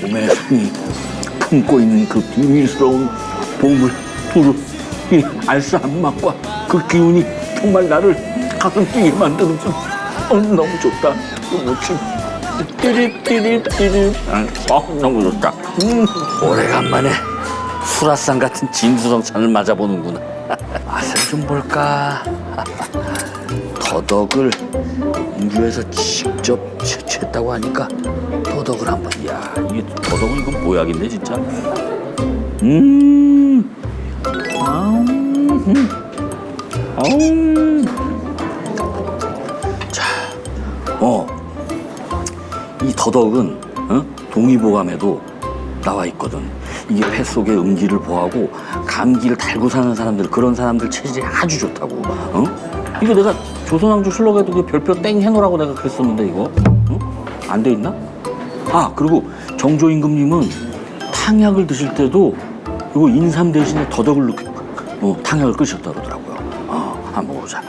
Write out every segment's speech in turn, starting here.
봄의 손이 품고 있는 그 비밀스러운 보물 두루 이 알싸한 맛과 그 기운이 정말 나를 가슴 뛰게 만들어서 어, 너무 좋다. 너무 참 띠릿띠릿띠릿 아, 너무 좋다. 음. 오래간만에 수라상 같은 진수성찬을 맞아보는구나. 맛을 좀 볼까? 더덕을 음주에서 직접 채 취했다고 하니까 더덕을 한번 야 이게 더덕은 이건 모약인데 진짜 음 아우 음. 아우 자어이 더덕은 어? 동의보감에도 나와 있거든 이게 폐 속의 음기를 보하고 감기를 달고 사는 사람들 그런 사람들 체질이 아주 좋다고 어? 이거 내가 조선왕조 실록에도 그 별표 땡 해놓으라고 내가 그랬었는데 이거 어? 안 돼 있나? 아 그리고 정조임금님은 탕약을 드실 때도 이거 인삼 대신에 더덕을 넣고 어, 탕약을 끄셨다 그러더라고요 어, 한번 먹어보자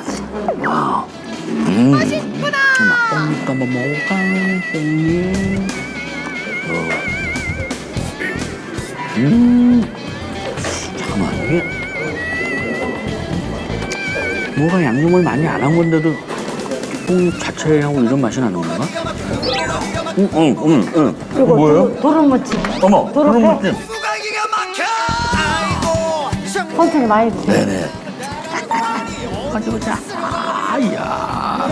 아, 음. 맛있구나 뽕잎도 한번 먹어볼까 뽕잎 어. 음 잠깐만 이게 뭐가 양념을 많이 안 한 건데도 뽕잎 자체하고 이런 맛이 나는 건가? 응, 응, 응, 응. 그리고 뭐예요? 도루무치 어머, 도로 그런 회. 것 좀. 천천히 많이 드세요. 네네. 가지고 자. 아야.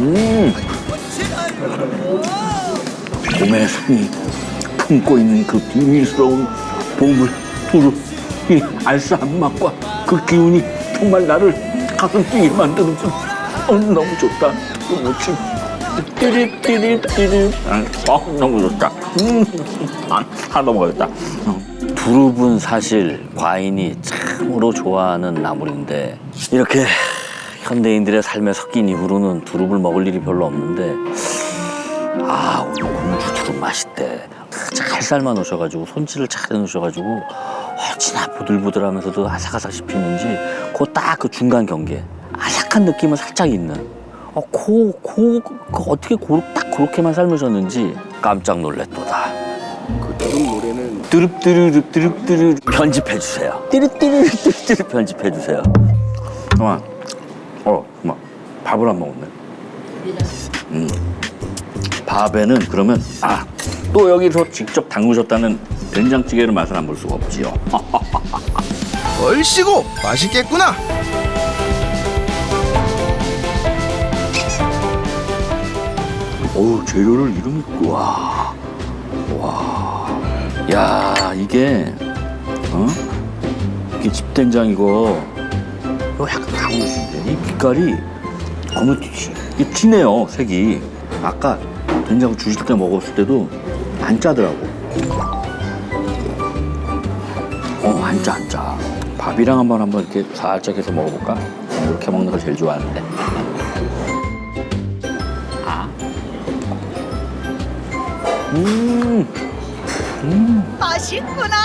음. 봄의 손이 품고 있는 그 비밀스러운 보물 두루 이 알싸한 맛과 그 기운이 정말 나를 가슴 뛰게 만들어서 어, 너무 좋다. 너무 참 띠릿띠릿띠릿 아, 어, 너무 좋다. 음, 아, 먹어야겠다. 어. 두릅은 사실 과인이 참으로 좋아하는 나물인데 이렇게 현대인들의 삶에 섞인 이후로는 두릅을 먹을 일이 별로 없는데 아 오늘 공주 두릅 맛있대. 잘 삶아 놓으셔가지고 손질을 잘 해놓으셔가지고 어찌나 보들보들하면서도 아삭아삭 씹히는지 그 딱 그 중간 경계 아삭한 느낌은 살짝 있는 어, 고, 고, 그 어떻게 고, 딱 그렇게만 삶으셨는지 깜짝 놀랬도다 그 두릅 노래는 뚜릅뚜르릅 뚜릅뚜르 편집해 주세요. 뚜릅뚜르 뚜릅뚜르 편집해 주세요. 그만. 어, 그만. 밥을 안 먹었네. 음. 밥에는 그러면 아 또 여기서 직접 담그셨다는 된장찌개를 맛을 안 볼 수가 없지요. 얼씨고 맛있겠구나. 어우 재료를 이름이 와, 와, 야 이게 어? 이게 집된장 이거. 이거 약간 강훈수인데? 이 빛깔이 너무 티- 이게 진해요 색이. 아까 된장 주실 때 먹었을 때도 안 짜더라고. 어 안 짜 안 짜. 밥이랑 한번 한번 이렇게 살짝 해서 먹어볼까? 이렇게 먹는 걸 제일 좋아하는데. 음. 맛있구나.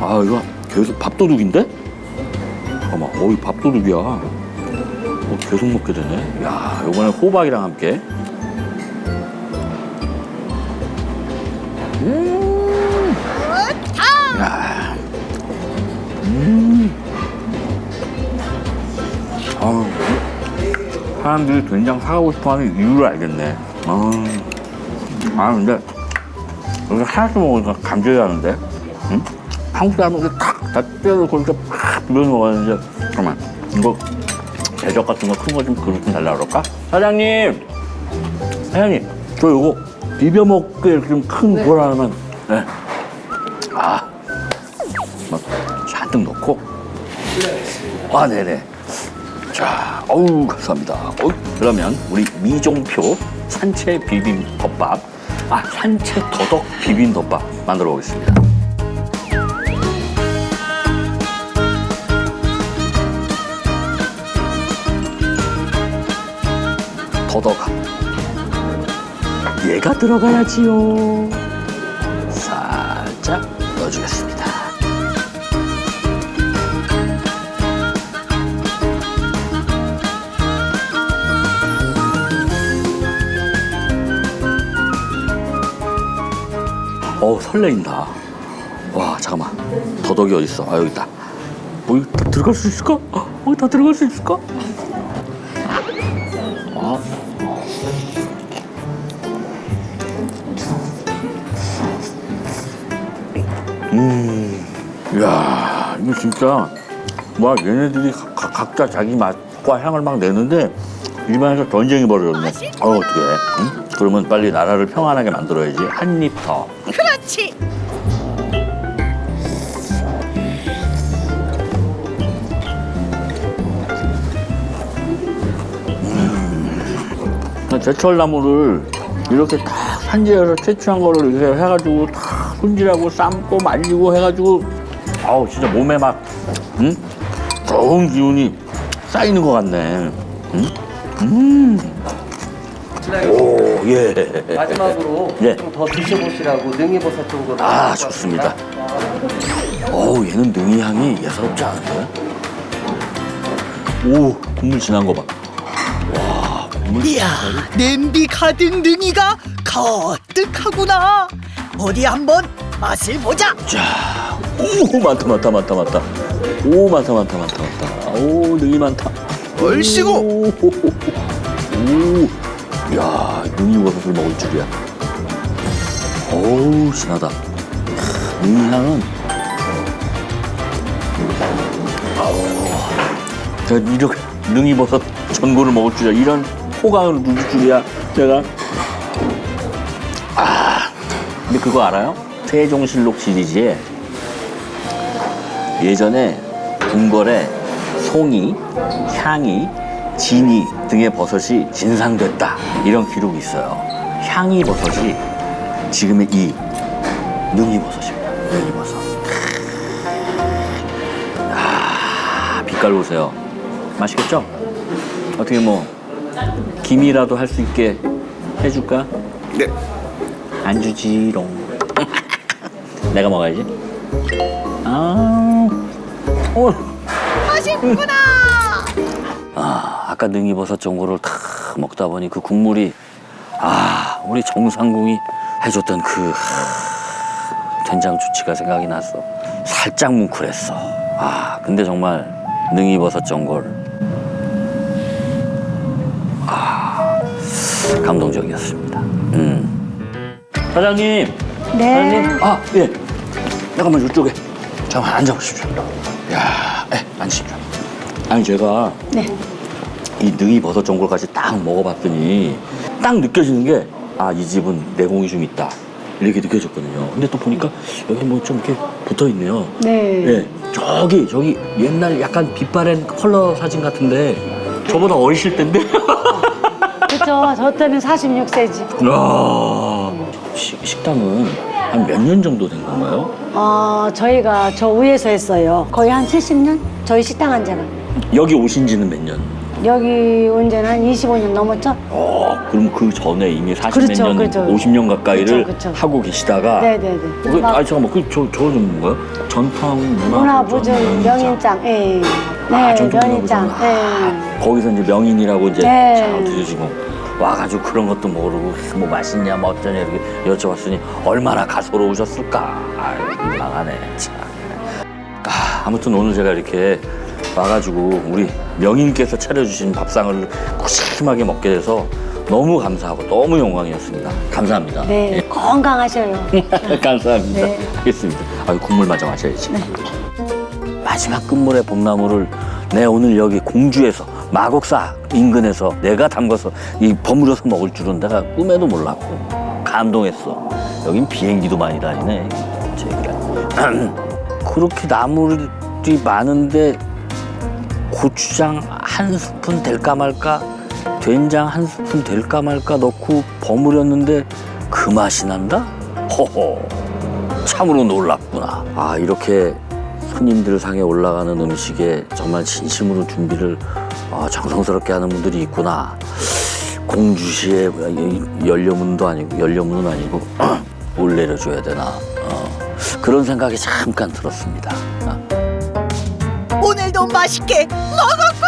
아 이거 계속 밥도둑인데? 잠깐만 어이 밥도둑이야. 어, 계속 먹게 되네 야 이번에 호박이랑 함께 음. 야. 음. 아우, 사람들이 된장 사가고 싶어 하는 이유를 알겠네 아, 아 근데 여기 하나씩 먹으니까 감질이 나는데 응? 한국 사람은 탁다 떼어놓고 이렇게 팍 비벼 먹었는데 잠깐만 이거 대적 같은 거 큰 거 좀 그릇 좀 달라 그럴까? 사장님! 사장님 저 이거 비벼 먹게 이렇게 좀큰걸 하나만. 네. 아 막 잔뜩 넣고? 아 네네. 자 어우 감사합니다. 어우, 그러면 우리 미종표 산채 비빔 덮밥. 아 산채 더덕 비빔 덮밥 만들어 보겠습니다 더더가. 얘가 들어가야지요. 살짝 넣어주겠습니다. 어 설레인다. 와 잠깐만. 더덕이 어딨어? 아 여기 있다. 어, 뭐다 들어갈 수 있을까? 어, 다 들어갈 수 있을까? 음, 야 이거 진짜 와 얘네들이 가- 가- 각자 자기 맛과 향을 막 내는데 입안에서 전쟁이 벌어졌네. 어 어떻게? 응? 그러면 빨리 나라를 평안하게 만들어야지 한 입 더. 그렇지. 제철 나무를 이렇게 다 산지에서 채취한 거를 이렇게 해가지고 다 손질하고 삶고 말리고 해가지고 아우 진짜 몸에 막 응? 좋은 기운이 쌓이는 것 같네. 응? 음. 오 예. 마지막으로 예. 좀 더 드셔보시라고 능이버섯 정도를 아 좋습니다. 왔습니다. 어우 얘는 능이 향이 예사롭지 않은데? 오 국물 진한 거 봐. 와 국물 이야, 냄비 가득 능이가 거뜩하구나. 어디 한번 맛을 보자. 자, 오 많다 많다 많다 많다. 오 많다 많다 많다 많다. 오 능이 많다. 얼씨구 오, 오, 야 능이 버섯을 먹을 줄이야. 어우 진하다. 크, 능이 향은 아우 내가 이렇게 능이 버섯 전골을 먹을 줄이야. 이런 호강을 누릴 줄이야. 내가 아 근데 그거 알아요? 세종실록 시리즈에 예전에 궁궐에 송이, 향이, 진이 등의 버섯이 진상됐다 이런 기록이 있어요. 향이 버섯이 지금의 이 능이 버섯입니다. 능이 버섯. 아, 빛깔 보세요. 맛있겠죠? 어떻게 뭐 김이라도 할 수 있게 해줄까? 네 안 주지롱. 내가 먹어야지. 아, 오. 맛있구나. 아, 아까 능이버섯 전골을 탁 먹다 보니 그 국물이 아, 우리 정상궁이 해줬던 그 하, 된장 주치가 생각이 났어. 살짝 뭉클했어. 아, 근데 정말 능이버섯 전골. 아, 감동적이었습니다. 음. 사장님. 네. 사장님. 아, 예. 잠깐만 이쪽에. 잠깐만 앉아보십시오. 야, 예, 앉으십시오. 아니 제가 네. 이 능이 버섯 전골까지 딱 먹어봤더니 딱 느껴지는 게 아 이 집은 내공이 좀 있다 이렇게 느껴졌거든요. 근데 또 보니까 여기 뭐 좀 이렇게 붙어 있네요. 네. 예, 저기 저기 옛날 약간 빛바랜 컬러 사진 같은데 저보다 어리실 텐데. 그렇죠. 저 때는 46세지. 와 식당은 한 몇 년 정도 된 건가요? 어, 저희가 저 위에서 했어요. 거의 한 70년? 저희 식당 한 지는. 여기 오신 지는 몇 년? 여기 온 지는 한 25년 넘었죠? 어, 그럼 그 전에 이미 40몇 그렇죠, 년, 그렇죠. 50년 가까이를 그렇죠, 그렇죠. 하고 계시다가 네네네. 그, 아 잠깐만 그 저 저거는 뭔가요? 전통 문화 문화 보존 명인장. 예. 네, 아, 전통 명인장. 문화보존. 예. 아, 거기서 이제 명인이라고 이제 네. 잘 드시고 와가지고 그런 것도 모르고 뭐 맛있냐 뭐 어쩌냐 이렇게 여쭤봤으니 얼마나 가소로우셨을까. 아유 민망하네. 참. 아, 아무튼 오늘 제가 이렇게 와가지고 우리 명인께서 차려주신 밥상을 푸짐하게 먹게 돼서 너무 감사하고 너무 영광이었습니다. 감사합니다. 네. 건강하셔요. 예. 감사합니다. 네. 알겠습니다. 아유 국물 마저 마셔야지. 마지막 끝물의 봄나무를 내 오늘 여기 공주에서 마곡사 인근에서 내가 담가서 이 버무려서 먹을 줄은 내가 꿈에도 몰랐고 감동했어. 여긴 비행기도 많이 다니네. 저기가 그렇게 나무들이 많은데 고추장 한 스푼 될까 말까 된장 한 스푼 될까 말까 넣고 버무렸는데 그 맛이 난다? 허허 참으로 놀랍구나. 아 이렇게 손님들 상에 올라가는 음식에 정말 진심으로 준비를 어, 정성스럽게 하는 분들이 있구나. 공주시의 연료문도 아니고 연료문은 아니고 올 내려줘야 되나 어, 그런 생각이 잠깐 들었습니다. 아. 오늘도 맛있게 먹었구나.